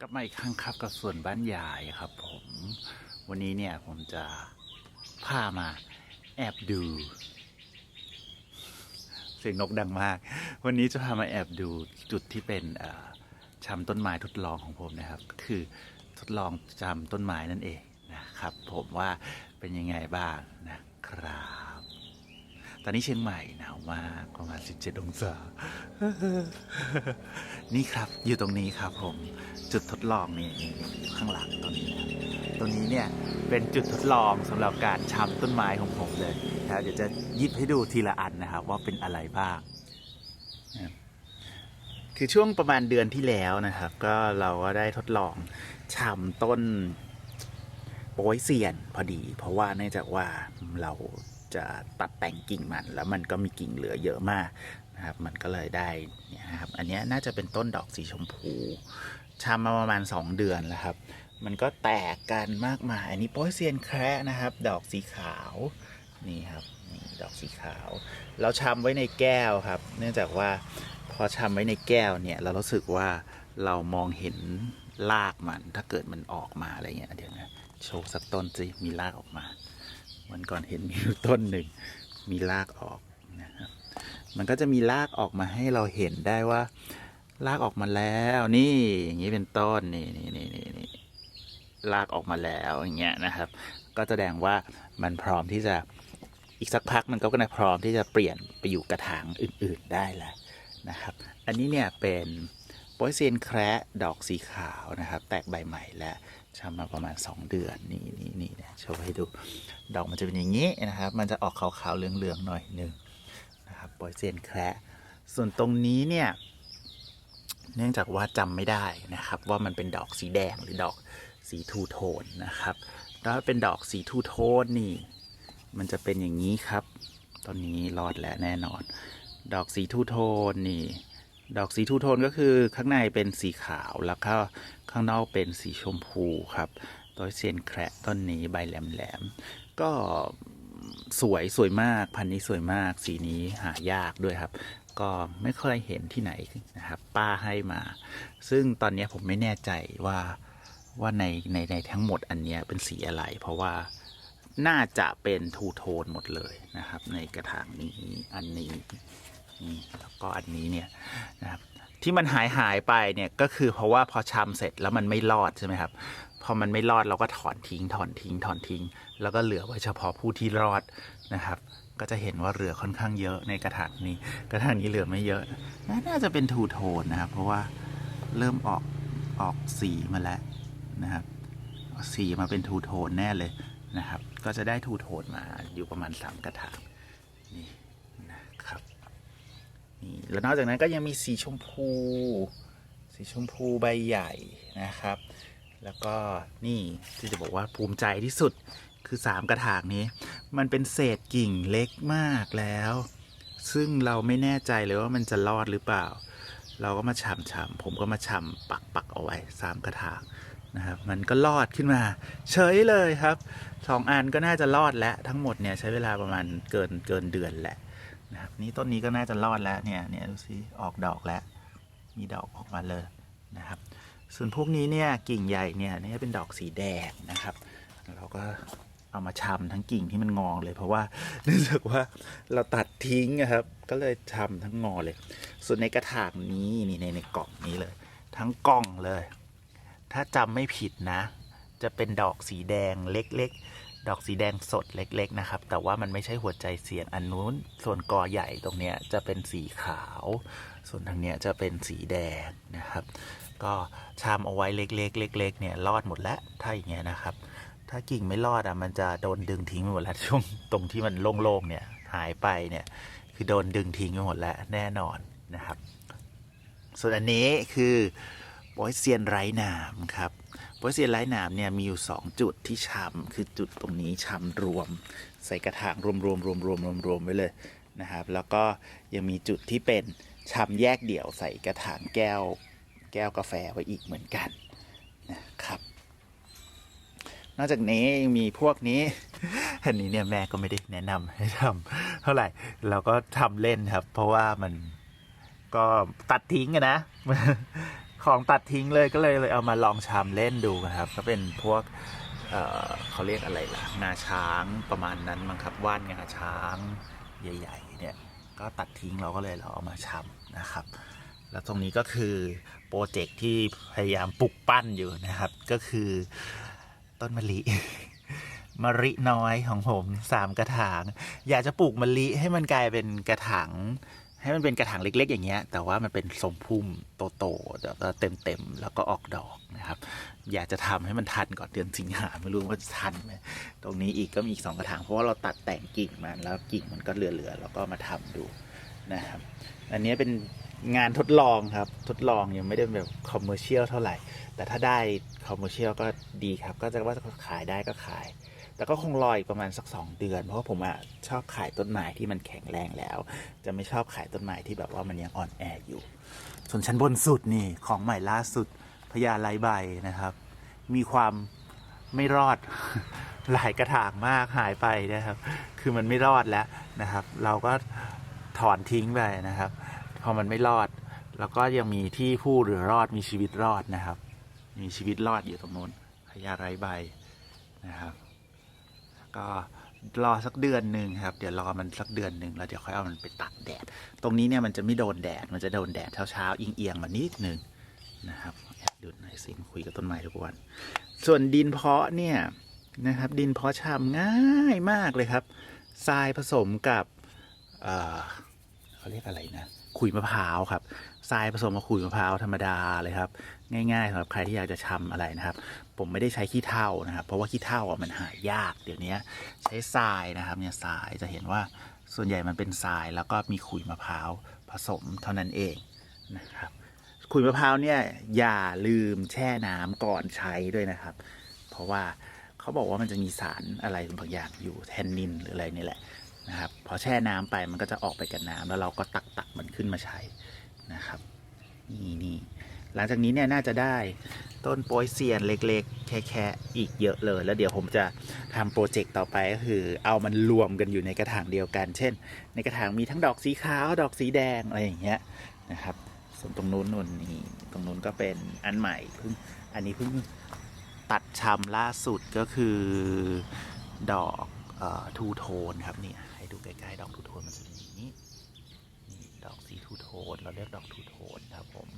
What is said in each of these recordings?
กลับมาอีกครั้งครับกับส่วนบ้านยายครับผมวันนี้เนี่ยผมจะพามาแอบดู เสียงนกดังมาก วันนี้จะพามาแอบดูจุดที่เป็นเอ่อชำต้นไม้ทดลองของผมนะครับ ก็คือทดลองจำต้นไม้นั่นเองนะครับ ผมว่าเป็นยังไงบ้างนะครับ อนนี้เชียงใหม่หนาวมากประมาณ 17 องศา นี่ครับอยู่ตรงนี้ครับผม จุดทดลองนี่อยู่ข้างหลังตรงนี้นะครับตรงนี้เนี่ยเป็นจุดทดลองสำหรับการชำต้นไม้ของผมเลยนะครับเดี๋ยวจะยิบให้ดูทีละอันนะครับว่าเป็นอะไรบ้างคือช่วงประมาณเดือนที่แล้วนะครับ ก็เราก็ได้ทดลองชำต้นโป้ยเซียนพอดี เพราะว่าเนื่องจากว่าเรา จะตัดแต่งกิ่งมัน แล้วมันก็มีกิ่งเหลือเยอะมากนะครับ มันก็เลยได้เนี่ยนะครับ อันนี้น่าจะเป็นต้นดอกสีชมพูชำมาประมาณ 2 เดือนแล้วครับ มันก็แตกกันมากมาย อันนี้โป้ยเซียนแคระนะครับ ดอกสีขาวนี่ครับนี่ดอกสีขาว เราชำไว้ในแก้วครับ เนื่องจากว่าพอชำไว้ในแก้วเนี่ยเรารู้สึกว่าเรามองเห็นรากมันถ้าเกิดมันออกมาอะไรเงี้ยเดี๋ยวนะโชว์สักต้นสิมีรากออกมา วันก่อนเห็นมีต้นหนึ่งมีรากออกนะครับมันก็จะมีรากออกมาให้เราเห็นได้ว่า รากออกมาแล้วนี่อย่างนี้เป็นต้นนี่นี่นี่นี่นี่รากออกมาแล้วอย่างเงี้ยนะครับ ก็แสดงว่ามันพร้อมที่จะอีกสักพักมันก็น่าพร้อมที่จะเปลี่ยนไปอยู่กระถางอื่น ๆได้แล้วนะครับ อันนี้เนี่ยเป็นโปยเซียนแคระดอกสีขาวนะครับ แตกใบใหม่แล้ว ชำมาประมาณ 2 เดือนนี่นี่นี่นะโชว์ให้ดูดอกมันจะเป็นอย่างนี้นะครับ มันจะออกขาวๆเหลืองๆหน่อยหนึ่งนะครับโปยเซียนแคระส่วนตรงนี้เนี่ยเนื่องจากว่าจำไม่ได้นะครับ ว่ามันเป็นดอกสีแดงหรือดอกสีทูโทนนะครับถ้าเป็นดอกสีทูโทนนี่ มันจะเป็นอย่างนี้ครับ ตอนนี้รอดแล้วแน่นอน ดอกสีทูโทนนี่ ดอกสีทูโทนก็คือข้างในเป็นสีขาวแล้วก็ข้างนอกเป็นสีชมพูครับตัวเซียนแคระต้นนี้ใบแหลมๆก็สวยสวยมากพันธุ์นี้สวยมากสีนี้หายากด้วยครับ ก็ไม่เคยเห็นที่ไหนนะครับ ป้าให้มา ซึ่งตอนนี้ผมไม่แน่ใจว่าว่าในในในทั้งหมดอันนี้เป็นสีอะไร เพราะว่าน่าจะเป็นทูโทนหมดเลยนะครับ ในกระถางนี้อันนี้ นี่แล้วก็อันนี้เนี่ยนะครับที่มันหายหายไปเนี่ยก็คือเพราะว่าพอชำเสร็จแล้วมันไม่รอดใช่ไหมครับพอมันไม่รอดเราก็ถอนทิ้งถอนทิ้งถอนทิ้ง แล้วก็เหลือไว้เฉพาะผู้ที่รอดนะครับ ก็จะเห็นว่าเหลือค่อนข้างเยอะในกระถางนี้ กระถางนี้เหลือไม่เยอะน่าจะเป็นทูโทนนะครับ เพราะว่าเริ่มออกออกสีมาแล้วนะครับออกสีมาเป็นทูโทนแน่เลยนะครับ ก็จะได้ทูโทนมาอยู่ประมาณสามกระถางนี่ นี่แล้วนอกจากนั้นก็ยังมีสีชมพู สีชมพูใบใหญ่นะครับ แล้วก็นี่ที่จะบอกว่าภูมิใจที่สุดคือสามกระถางนี้ มันเป็นเศษกิ่งเล็กมากแล้ว ซึ่งเราไม่แน่ใจเลยว่ามันจะรอดหรือเปล่า เราก็มาชำชำผมก็มาชำปักปักเอาไว้สามกระถางนะครับ มันก็รอดขึ้นมาเฉยเลยครับสองอันก็น่าจะรอดแล้วทั้งหมดเนี่ยใช้เวลาประมาณเกินเกินเดือนแหละ นะครับนี่ต้นนี้ก็น่าจะรอดแล้วเนี่ยเนี่ยดูสิออกดอกแล้ว มีดอกออกมาเลยนะครับ ส่วนพวกนี้เนี่ยกิ่งใหญ่เนี่ยนี่เป็นดอกสีแดงนะครับ เราก็เอามาชำทั้งกิ่งที่มันงอเลย เพราะว่าเนื่องจากว่าเราตัดทิ้งนะครับ ก็เลยชำทั้งงอเลย ส่วนในกระถางนี้นี่ในในกล่องนี้เลย ทั้งกล่องเลย ถ้าจำไม่ผิดนะ จะเป็นดอกสีแดงเล็กๆ ดอกสีแดงสดเล็ก ๆ นะครับ แต่ว่ามันไม่ใช่หัวใจเสียนอันนู้น ส่วนกอใหญ่ตรงเนี้ยจะเป็นสีขาว ส่วนทางเนี้ยจะเป็นสีแดงนะครับ ก็ชามเอาไว้เล็กๆเล็กๆเนี่ยรอดหมดแล้วถ้าอย่างเงี้ยนะครับ ถ้ากิ่งไม่รอดอะมันจะโดนดึงทิ้งไปหมดแล้วช่วงตรงที่มันโล่งๆเนี่ยหายไปเนี่ยคือโดนดึงทิ้งไปหมดแล้วแน่นอนนะครับ ส่วนอันนี้คือ โปอยเซียนไร้หนามครับโปอยเซียนไร้หนามเนี่ยมีอยู่ 2 จุดที่ชำคือจุดตรงนี้ชำรวม ใส่กระถางรวมๆรวมๆรวมรวมไว้เลยนะครับ แล้วก็ยังมีจุดที่เป็นชำแยกเดี่ยวใส่กระถางแก้วแก้วกาแฟไว้อีกเหมือนกันนะครับนอกจากนี้ยังมีพวกนี้ อันนี้เนี่ยแม่ก็ไม่ได้แนะนำให้ทำเท่าไหร่เราก็ทำเล่นครับ เพราะว่ามันก็ตัดทิ้งนะ ของตัดทิ้งเลยก็เลยเลยเอามาลองชำเล่นดูนะครับ ก็เป็นพวกเเขาเรียกอะไรล่ะงาช้างประมาณนั้นมั้งครับว่านงาช้างใหญ่ ๆ เนี่ยก็ตัดทิ้งเราก็เลยเราเอามาชำนะครับ แล้วตรงนี้ก็คือโปรเจกต์ที่พยายามปลุกปั้นอยู่นะครับ ก็คือต้นมะลิมะลิน้อยของผมสามกระถาง อยากจะปลูกมะลิให้มันกลายเป็นกระถาง ให้มันเป็นกระถางเล็ก ๆ อย่างเงี้ย แต่ว่ามันเป็นทรงพุ่มโตๆแล้วก็เต็มๆแล้วก็ออกดอกนะครับ อยากจะทำให้มันทันก่อนเดือนสิงหาไม่รู้ว่าจะทันไหมตรงนี้อีกก็มีอีกสองกระถางเพราะว่าเราตัดแต่งกิ่งมันแล้วกิ่งมันก็เหลือๆแล้วก็มาทำดูนะครับ อันนี้เป็นงานทดลองครับ ทดลองยังไม่ได้แบบคอมเมอร์เชียลเท่าไหร่ แต่ถ้าได้คอมเมอร์เชียลก็ดีครับ ก็จะว่าขายได้ก็ขาย แต่ก็คงรออีกประมาณสักสองเดือน เพราะว่าผมอะชอบขายต้นไม้ที่มันแข็งแรงแล้ว จะไม่ชอบขายต้นไม้ที่แบบว่ามันยังอ่อนแออยู่ ส่วนชั้นบนสุดนี่ของใหม่ล่าสุดพญาไลใบนะครับ มีความไม่รอด หลายกระถางมากหายไปนะครับ คือมันไม่รอดแล้วนะครับ เราก็ถอนทิ้งไปนะครับ พอมันไม่รอด แล้วก็ยังมีที่ผู้หรือรอดมีชีวิตรอดนะครับ มีชีวิตรอดอยู่ตรงนู้นพญาไรใบนะครับ ก็รอสักเดือนหนึ่งครับ เดี๋ยวรอมันสักเดือนหนึ่งแล้วเดี๋ยวค่อยเอามันไปตากแดด ตรงนี้เนี่ยมันจะไม่โดนแดด มันจะโดนแดดเช้าๆเอียงๆมานิดหนึ่งนะครับแอบดูหน่อยสิคุยกับต้นไม้ทุกวัน ส่วนดินเพาะเนี่ยนะครับ ดินเพาะชำง่ายมากเลยครับทรายผสมกับ เอ่อเขาเรียกอะไรนะ ขุยมะพร้าวครับทรายผสมกับขุยมะพร้าวธรรมดาเลยครับ ง่ายๆสำหรับใครที่อยากจะชำอะไรนะครับ ผมไม่ได้ใช้ขี้เถ้านะครับ เพราะว่าขี้เถ้าอะมันหายาก เดี๋ยวนี้ใช้ทรายนะครับเนี่ยทรายจะเห็นว่าส่วนใหญ่มันเป็นทรายแล้วก็มีขุยมะพร้าวผสมเท่านั้นเองนะครับขุยมะพร้าวเนี่ยอย่าลืมแช่น้ำก่อนใช้ด้วยนะครับ เพราะว่าเขาบอกว่ามันจะมีสารอะไรบางอย่างอยู่แทนนินหรืออะไรนี่แหละ นะครับพอแช่น้ำไปมันก็จะออกไปกับน้ำแล้วเราก็ตักตักมันขึ้นมาใช้นะครับนี่นี่หลังจากนี้เนี่ยน่าจะได้ต้นโปยเซียนเล็กๆ แค่ๆอีกเยอะเลย แล้วเดี๋ยวผมจะทำโปรเจกต์ต่อไปก็คือ เอามันรวมกันอยู่ในกระถางเดียวกัน เช่น ในกระถางมีทั้งดอกสีขาว ดอกสีแดงอะไรอย่างเงี้ยนะครับส่วนตรงนู้นนู่นนี่ตรงนู้นก็เป็นอันใหม่เพิ่งอันนี้เพิ่งตัดชำล่าสุดก็คือดอกออทูโทนครับเนี่ย ดูใกล้ๆดอกทูโทนมันจะเป็นอย่างนี้นี่ดอกสีทูโทนเราเรียกดอกทูโทนครับผม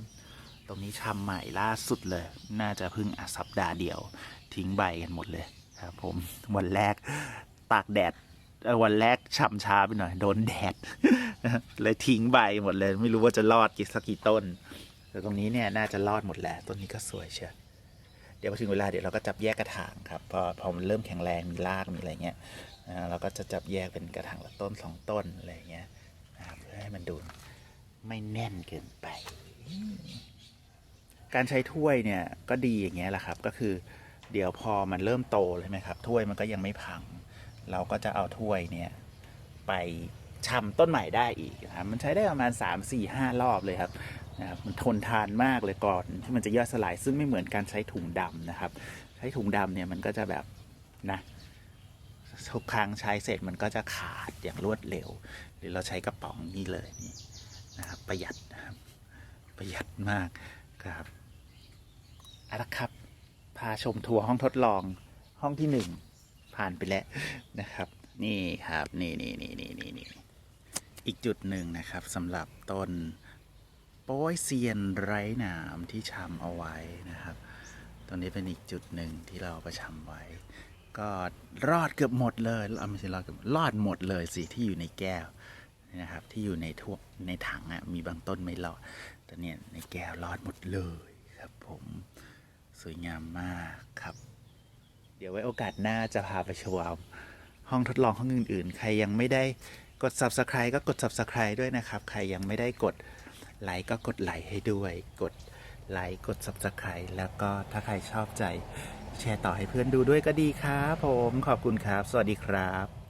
ตรงนี้ชำใหม่ล่าสุดเลย น่าจะเพิ่งอสัปดาห์เดียว ทิ้งใบกันหมดเลยครับผมวันแรกตากแดดวันแรกช่ำช้าไปหน่อยโดนแดดเลยทิ้งใบหมดเลย ไม่รู้ว่าจะรอดกี่สักกี่ต้น แต่ตรงนี้เนี่ยน่าจะรอดหมดแหละต้นนี้ก็สวยเชียวเดี๋ยวพอถึงเวลาเดี๋ยวเราก็จับแยกกระถางครับพอพอมันเริ่มแข็งแรงมีรากมีอะไรเงี้ย เราก็จะจับแยกเป็นกระถางละต้นสองต้นอะไรเงี้ยนะครับเพื่อให้มันดูไม่แน่นเกินไป การใช้ถ้วยเนี่ยก็ดีอย่างเงี้ยแหละครับ ก็คือ เดี๋ยวพอมันเริ่มโตเลยไหมครับถ้วยมันก็ยังไม่พัง เราก็จะเอาถ้วยเนี่ยไปชำต้นใหม่ได้อีกนะครับมันใช้ได้ประมาณ 3 4 5 รอบเลยครับนะครับมันทนทานมากเลยก่อนที่มันจะย่อยสลายซึ่งไม่เหมือนการใช้ถุงดำนะครับ ใช้ถุงดำเนี่ยมันก็จะแบบนะ ทุกครั้งใช้เสร็จมันก็จะขาดอย่างรวดเร็ว หรือเราใช้กระป๋องนี่เลยนี่นะครับประหยัดนะครับประหยัดมากครับเอาละครับ พาชมทัวร์ห้องทดลองห้องที่หนึ่งผ่านไปแล้วนะครับ นี่ครับนี่นี่นี่นี่นี่นี่อีกจุดหนึ่งนะครับสำหรับต้นโป้ยเซียนไร้หนามที่ชำเอาไว้นะครับ ตรงนี้เป็นอีกจุดหนึ่งที่เราประชำไว้ ก็รอดเกือบหมดเลยเอาไม่ใช่รอดเกือบรอดหมดเลยสิที่อยู่ในแก้วนะครับที่อยู่ในทั่วในถังอะ่ะมีบางต้นไม่รอดแต่เนี่ยในแก้วรอดหมดเลยครับผมสวยงามมากครับ เดี๋ยวไว้โอกาสหน้าจะพาไปชมห้องทดลองห้องอื่น ๆ ใครยังไม่ได้กด subscribe ก็กด subscribe ด้วยนะครับ ใครยังไม่ได้กดไลค์ก็กดไลค์ให้ด้วย กดไลค์กด subscribe แล้วก็ถ้าใครชอบใจ แชร์ต่อให้เพื่อนดูด้วยก็ดีครับผมขอบคุณครับ สวัสดีครับ